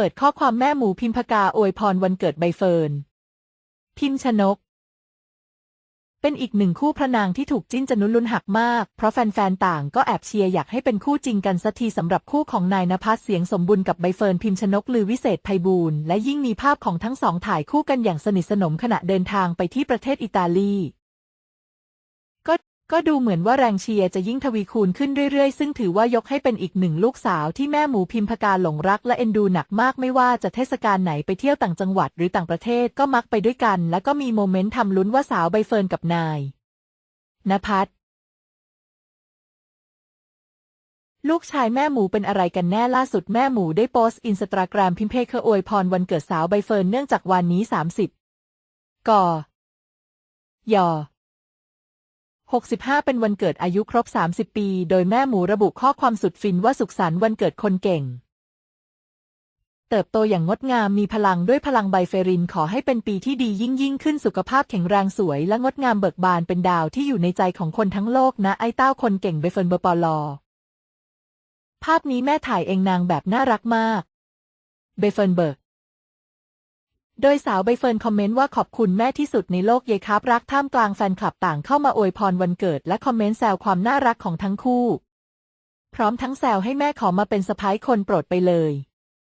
เปิดข้อความแม่หมูพิมพกาอวยพรวันเกิดใบเฟิร์น พิมชนก เป็นอีกหนึ่งคู่พระนางที่ถูกจิ้นจนุนลุนหักมาก เพราะแฟนๆ ต่างก็แอบเชียร์อยากให้เป็นคู่จริงกันสักทีสำหรับคู่ของนายนภัสเสียงสมบุญกับใบเฟิร์นพิมชนกลือวิเศษไพบูลย์และยิ่งมีภาพของทั้งสองถ่ายคู่กันอย่างสนิทสนมขณะเดินทางไปที่ประเทศอิตาลี ก็ดูเหมือนว่าแรงเชียร์จะยิ่งทวีคูณขึ้นเรื่อยๆ ซึ่งถือว่ายกให้เป็นอีกหนึ่งลูกสาวที่แม่หมูพิมพกาหลงรักและเอ็นดูหนักมากไม่ว่าจะเทศกาลไหนไปเที่ยวต่างจังหวัดหรือต่างประเทศก็มักไปด้วยกัน และก็มีโมเมนต์ทำลุ้นว่าสาวใบเฟิร์นกับนายนภัสลูกชายแม่หมูเป็นอะไรกันแน่ล่าสุดแม่หมูได้โพสต์อินสตาแกรมพิมพ์เพเคออวยพรวันเกิดสาวใบเฟิร์นเนื่องจากวันนี้ 30ก่อยอ 65 เป็นวันเกิดอายุครบ 30 ปี โดยแม่หมูระบุข้อความสุดฟินว่าสุขสันต์วันเกิดคนเก่ง เติบโตอย่างงดงามมีพลังด้วยพลังไบเฟรินขอให้เป็นปีที่ดียิ่งยิ่งขึ้นสุขภาพแข็งแรงสวยและงดงามเบิกบานเป็นดาวที่อยู่ในใจของคนทั้งโลกนะไอ้เต้าคนเก่งใบเฟินเบอร์ปอลอ ภาพนี้แม่ถ่ายเองนางแบบน่ารักมาก เบเฟินเบิร์ก โดยสาวใบเฟิร์นคอมเมนต์ว่าขอบคุณแม่ที่สุดในโลกเยครับรักท่ามกลางแฟนคลับต่างเข้ามาอวยพรวันเกิดและคอมเมนต์แซวความน่ารักของทั้งคู่ พร้อมทั้งแซวให้แม่ขอมาเป็นสะพ้ายคนโปรดไปเลย